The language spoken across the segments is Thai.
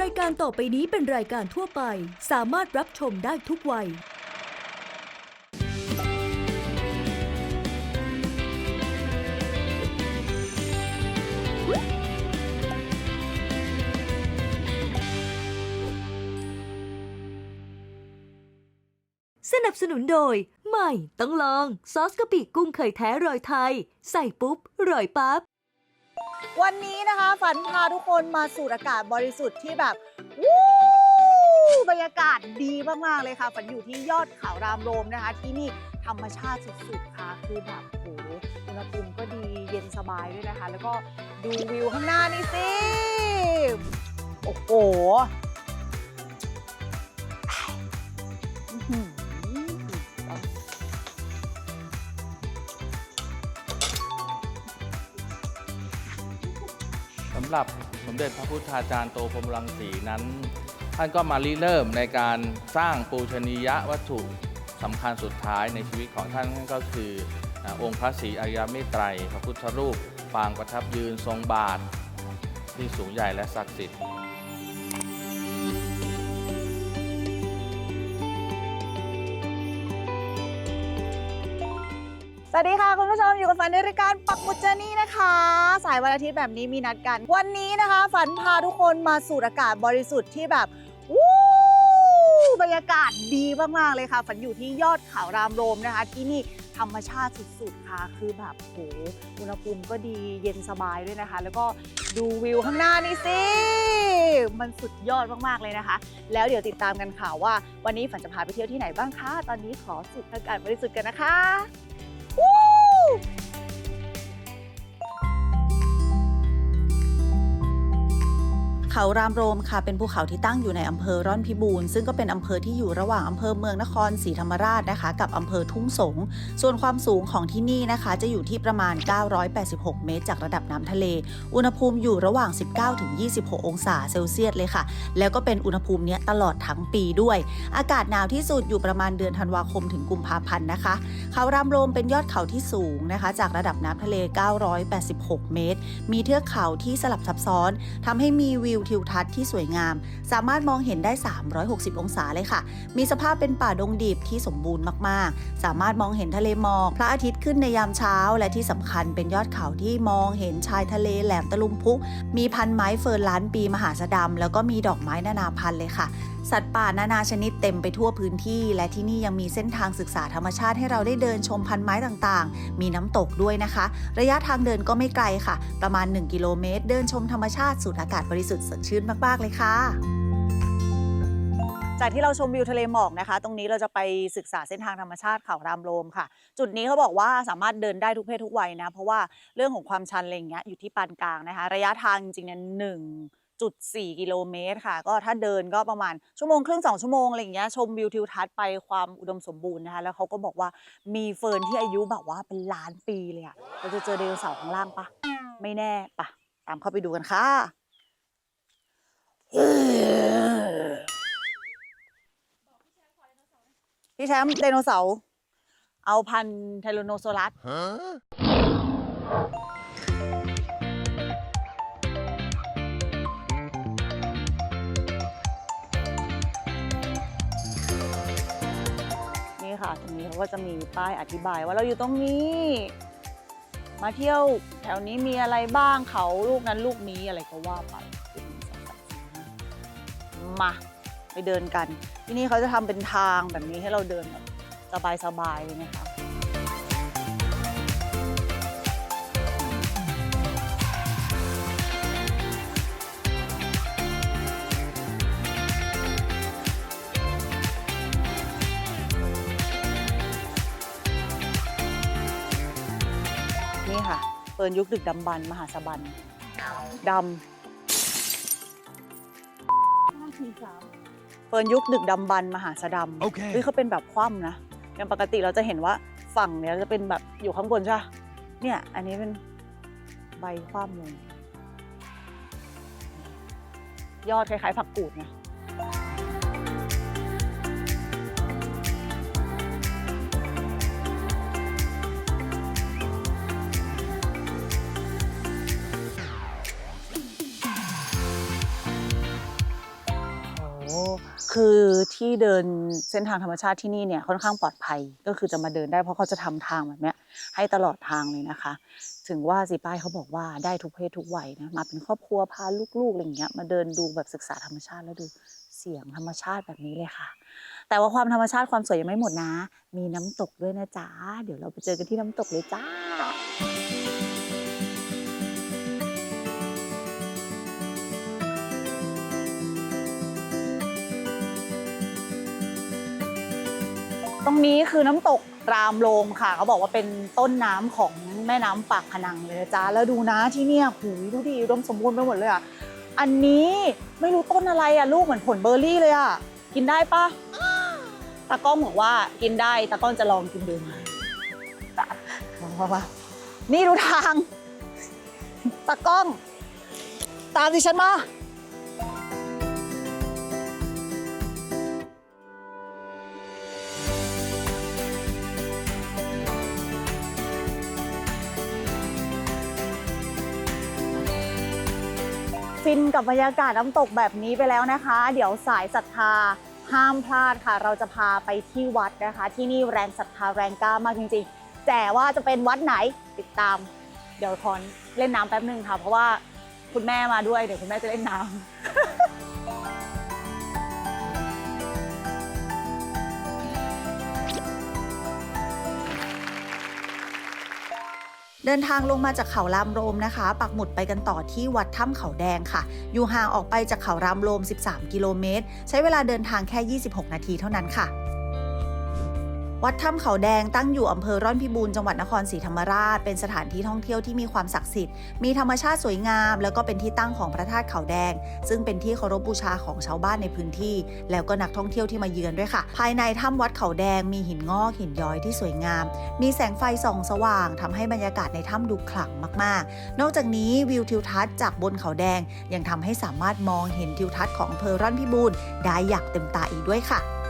รายการต่อไปนี้เป็นรายการทั่วไป สามารถรับชมได้ทุกวัย สนับสนุนโดย ใหม่ต้องลอง ซอสกะปิกุ้งไข่แท้รอยไทย ใส่ปุ๊บรอยปั๊บ วันนี้นะคะฝันพาทุกคนมาสูดอากาศบริสุทธิ์ที่แบบวู้บรรยากาศดีมากๆเลยค่ะ ฝันอยู่ที่ยอดเขารามโรมนะคะ ที่นี่ธรรมชาติสุดๆค่ะคือแบบโหอุณหภูมิก็ดีเย็นสบายด้วยนะคะ แล้วก็ดูวิวข้างหน้านี่สิ โอ้โหำหรับสมเด็จพระพุทธาจารย์โตพรหมรังสีนั้น ท่านก็มาริเริ่มในการสร้างปูชนียวัตถุสำคัญสุดท้ายในชีวิตของท่านก็คืออ่าองค์พระศรีอริยเมตไตร พระพุทธรูป ปางประทับยืนทรงบาท ที่สูงใหญ่และศักดิ์สิทธิ์ สวัสดีค่ะ คุณผู้ชมอยู่กับฝันในรายการปักหมุดเจนี่นะคะ สายวันอาทิตย์แบบนี้มีนัดกัน วันนี้นะคะ ฝันพาทุกคนมาสูดอากาศบริสุทธิ์ที่แบบวู้บรรยากาศดีมากๆเลยค่ะ ฝันอยู่ที่ยอดเขารามโรมนะคะ ที่นี่ธรรมชาติสุดๆค่ะ คือแบบโหอุณหภูมิก็ดีเย็นสบายด้วยนะคะ แล้วก็ดูวิวข้างหน้านี่สิ มันสุดยอดมากๆเลยนะคะ แล้วเดี๋ยวติดตามกันค่ะว่า วันนี้ฝันจะพาไปเที่ยวที่ไหนบ้างคะตอนนี้ขอสูดอากาศบริสุทธิ์กันนะคะ Woo! เขารามโรมค่ะเป็นภูเขาที่ตั้งอยู่ในอำเภอร่อนพิบูรณ์ซึ่งก็เป็นอำเภอที่อยู่ระหว่างอำเภอเมืองนครศรีธรรมราชนะคะ กับอำเภอทุ่งสง ส่วนความสูงของที่นี่นะคะ จะอยู่ที่ประมาณ 986 เมตร จากระดับน้ำทะเล อุณหภูมิอยู่ระหว่าง 19-26 องศาเซลเซียสเลยค่ะ แล้วก็เป็นอุณหภูมิเนี้ยตลอดทั้งปีด้วย อากาศหนาวที่สุดอยู่ประมาณเดือนธันวาคมถึงกุมภาพันธ์นะคะ เขารามโรมเป็นยอดเขาที่สูงนะคะ จากระดับน้ำทะเล 986 เมตร มีเทือกเขาที่สลับซับซ้อนทำให้มีวิวทิวทัศน์ที่สวยงาม สามารถมองเห็นได้ 360 องศาเลยค่ะ มีสภาพเป็นป่าดงดิบที่สมบูรณ์มากๆ สามารถมองเห็นทะเลหมอกพระอาทิตย์ขึ้นในยามเช้า และที่สำคัญเป็นยอดเขาที่มองเห็นชายทะเลแหลมตะลุมพุกมีพันไม้เฟิร์นล้านปีมหาสะดำแล้วก็มีดอกไม้นานาพันธุ์เลยค่ะสัตว์ป่านานาชนิดเต็มไปทั่วพื้นที่ และที่นี่ยังมีเส้นทางศึกษาธรรมชาติให้เราได้เดินชมพันไม้ต่างๆ มีน้ำตกด้วยนะคะ ระยะทางเดินก็ไม่ไกลค่ะ ประมาณ 1 กิโลเมตร เดินชมธรรมชาติสูดอากาศบริสุทธิ์สดชื่นมาก ๆ เลยค่ะ จากที่เราชมวิวทะเลหมอกนะคะ ตรงนี้เราจะไปศึกษาเส้นทางธรรมชาติเขารามโรมค่ะ จุดนี้เขาบอกว่าสามารถเดินได้ทุกเพศทุกวัยนะ เพราะว่าเรื่องของความชันอะไรอย่างเงี้ยอยู่ที่ปานกลางนะคะ ระยะทางจริงๆเนี่ยหนึ่งจุดสี่กิโลเมตรค่ะ ก็ถ้าเดินก็ประมาณชั่วโมงครึ่งสองชั่วโมงอะไรอย่างเงี้ยชมวิวทิวทัศน์ไปความอุดมสมบูรณ์นะคะ แล้วเขาก็บอกว่ามีเฟิร์นที่อายุแบบว่าเป็นล้านปีเลยอะเราจะเจอไดโนเสาร์ข้างล่างปะไม่แน่ปะตามเข้าไปดูกันค่ะ พี่แชมป์ไดโนเสาร์เอาพันธุ์ไทโรโนโซลัส นี่ค่ะ ตรงนี้เขาก็จะมีป้ายอธิบายว่าเราอยู่ตรงนี้ มาเที่ยวแถวนี้มีอะไรบ้างเขาลูกนั้นลูกนี้อะไรก็ว่าไป มาไปเดินกัน ที่นี่เขาจะทำเป็นทางแบบนี้ให้เราเดินแบบสบายๆเลยนะคะนี่ค่ะเปิดยุคดึกดำบรรพ์มหาสบันดำ เปิดยุคดึกดำบรรพ์มหาสะดำโอเคเฮ้ยเขาเป็นแบบคว่ำนะอย่างปกติเราจะเห็นว่าฝั่งเนี้ยจะเป็นแบบอยู่ข้างบนใช่ปะเนี่ย อันนี้เป็นใบคว่ำลงยอดคล้ายๆผักกูดนะ คือที่เดินเส้นทางธรรมชาติที่นี่เนี่ยค่อนข้างปลอดภัยก็คือจะมาเดินได้เพราะเขาจะทำทางแบบเนี้ยให้ตลอดทางเลยนะคะ ถึงว่าสิป้ายเขาบอกว่าได้ทุกเพศทุกวัยนะมาเป็นครอบครัวพาลูกๆอะไรอย่างเงี้ยมาเดินดูแบบศึกษาธรรมชาติแล้วดูเสียงธรรมชาติแบบนี้เลยค่ะ แต่ว่าความธรรมชาติความสวยยังไม่หมดนะ มีน้ำตกด้วยนะจ๊ะเดี๋ยวเราไปเจอกันที่น้ำตกเลยจ้า ตรงนี้คือน้ำตกรามโลมค่ะเขาบอกว่าเป็นต้นน้ำของแม่น้ำปากพนังเลยจ๊ะแล้วดูนะที่เนี่ยหูดูดิอุดมสมบูรณ์ไปหมดเลยอะอันนี้ไม่รู้ต้นอะไรอะลูกเหมือนผลเบอร์รี่เลยอะกินได้ปะตาก้องบอกว่ากินได้ตาก้องจะลองกินดูมาว่านี่ดูทางตากล้อง ตามดิฉันมา ฟินกับบรรยากาศน้ำตกแบบนี้ไปแล้วนะคะ เดี๋ยวสายศรัทธาห้ามพลาดค่ะ เราจะพาไปที่วัดนะคะ ที่นี่แรงศรัทธาแรงกล้ามากจริงๆ แต่ว่าจะเป็นวัดไหนติดตาม เดี๋ยวคอนเล่นน้ำแป๊บหนึ่งค่ะ เพราะว่าคุณแม่มาด้วยเดี๋ยวคุณแม่จะเล่นน้ำ เดินทางลงมาจากเขารามโรมนะคะ ปักหมุดไปกันต่อที่วัดถ้ำเขาแดงค่ะ อยู่ห่างออกไปจากเขารามโรม 13 กิโลเมตร ใช้เวลาเดินทางแค่ 26 นาทีเท่านั้นค่ะ วัดถ้ำเขาแดงตั้งอยู่อำเภอร่อนพิบูรณ์จังหวัดนครศรีธรรมราช เป็นสถานที่ท่องเที่ยวที่มีความศักดิ์สิทธิ์ มีธรรมชาติสวยงาม แล้วก็เป็นที่ตั้งของพระธาตุเขาแดง ซึ่งเป็นที่เคารพบูชาของชาวบ้านในพื้นที่ แล้วก็นักท่องเที่ยวที่มาเยือนด้วยค่ะ ภายในถ้ำวัดเขาแดงมีหินงอกหินย้อยที่สวยงาม มีแสงไฟส่องสว่างทำให้บรรยากาศในถ้ำดูขลังมากๆ นอกจากนี้วิวทิวทัศน์จากบนเขาแดงยังทำให้สามารถมองเห็นทิวทัศน์ของอำเภอร่อนพิบูรณ์ได้อย่างเต็มตาอีกด้วยค่ะ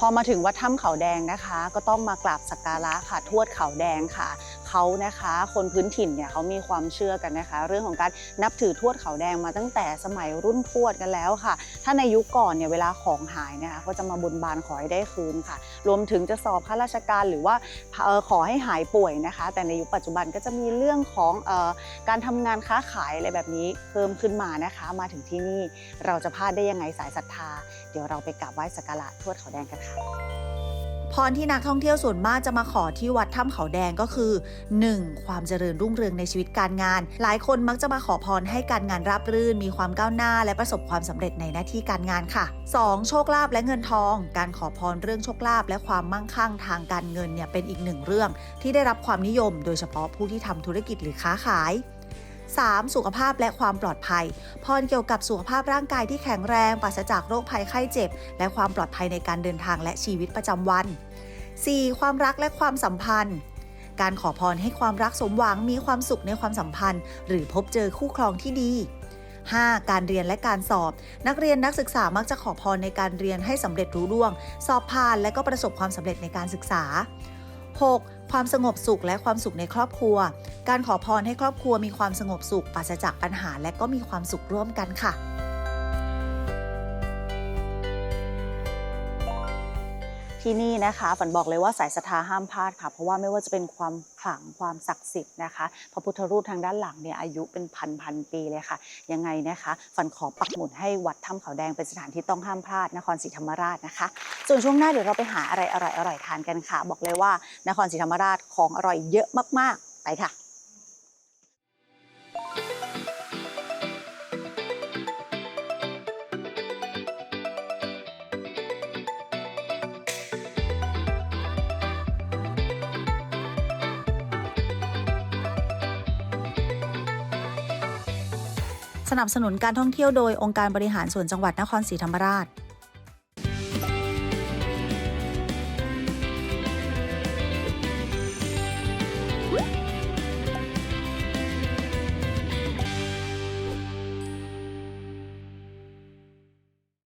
พอมาถึงวัดถ้ำเขาแดงนะคะ ก็ต้องมากราบสักการะค่ะทวดเขาแดงค่ะ เขานะคะ คนพื้นถิ่นเนี่ยเขามีความเชื่อกันนะคะ เรื่องของการนับถือทวดเขาแดงมาตั้งแต่สมัยรุ่นทวดกันแล้วค่ะ ถ้าในยุคก่อนเนี่ยเวลาของหายนะคะก็จะมาบนบานขอให้ได้คืนค่ะ รวมถึงจะสอบข้าราชการหรือว่าขอให้หายป่วยนะคะ แต่ในยุคปัจจุบันก็จะมีเรื่องของออการทำงานค้าขายอะไรแบบนี้เพิ่มขึ้นมานะคะ มาถึงที่นี่เราจะพลาดได้ยังไงสายศรัทธา เดี๋ยวเราไปกราบไหว้สักการะทวดเขาแดงกันค่ะ พรที่นักท่องเที่ยวส่วนมากจะมาขอที่วัดถ้ำเขาแดงก็คือ 1. ความเจริญรุ่งเรืองในชีวิตการงาน หลายคนมักจะมาขอพรให้การงานราบรื่น มีความก้าวหน้า และประสบความสำเร็จในหน้าที่การงานค่ะ 2. โชคลาภและเงินทอง การขอพรเรื่องโชคลาภและความมั่งคั่งทางการเงินเนี่ยเป็นอีกหนึ่งเรื่อง ที่ได้รับความนิยม โดยเฉพาะผู้ที่ทำธุรกิจหรือค้าขาย 3. สุขภาพและความปลอดภัย พรเกี่ยวกับสุขภาพร่างกายที่แข็งแรงปราศจากโรคภัยไข้เจ็บ และความปลอดภัยในการเดินทางและชีวิตประจำวัน 4. ความรักและความสัมพันธ์ การขอพรให้ความรักสมหวังมีความสุขในความสัมพันธ์ หรือพบเจอคู่ครองที่ดี 5. การเรียนและการสอบ นักเรียนนักศึกษามักจะขอพรในการเรียนให้สำเร็จรุ่ร่วง สอบผ่านและก็ประสบความสำเร็จในการศึกษา 6. ความสงบสุขและความสุขในครอบครัว การขอพรให้ครอบครัวมีความสงบสุขปราศจากปัญหาและก็มีความสุขร่วมกันค่ะ ที่นี่นะคะฝันบอกเลยว่าสายศรัทธาห้ามพลาดค่ะ เพราะว่าไม่ว่าจะเป็นความขลังความศักดิ์สิทธิ์นะคะพระพุทธรูปทางด้านหลังเนี่ยอายุเป็นพันพันปีเลยค่ะ ยังไงนะคะฝันขอปักหมุดให้วัดถ้ำเขาแดงเป็นสถานที่ต้องห้ามพลาดนครศรีธรรมราชนะคะ ส่วนช่วงหน้าเดี๋ยวเราไปหาอะไรอร่อยๆทานกันค่ะ บอกเลยว่านครศรีธรรมราชของอร่อยเยอะมากๆไปค่ะ สนับสนุนการท่องเที่ยวโดยองค์การบริหารส่วนจังหวัดนครศรีธรรมราช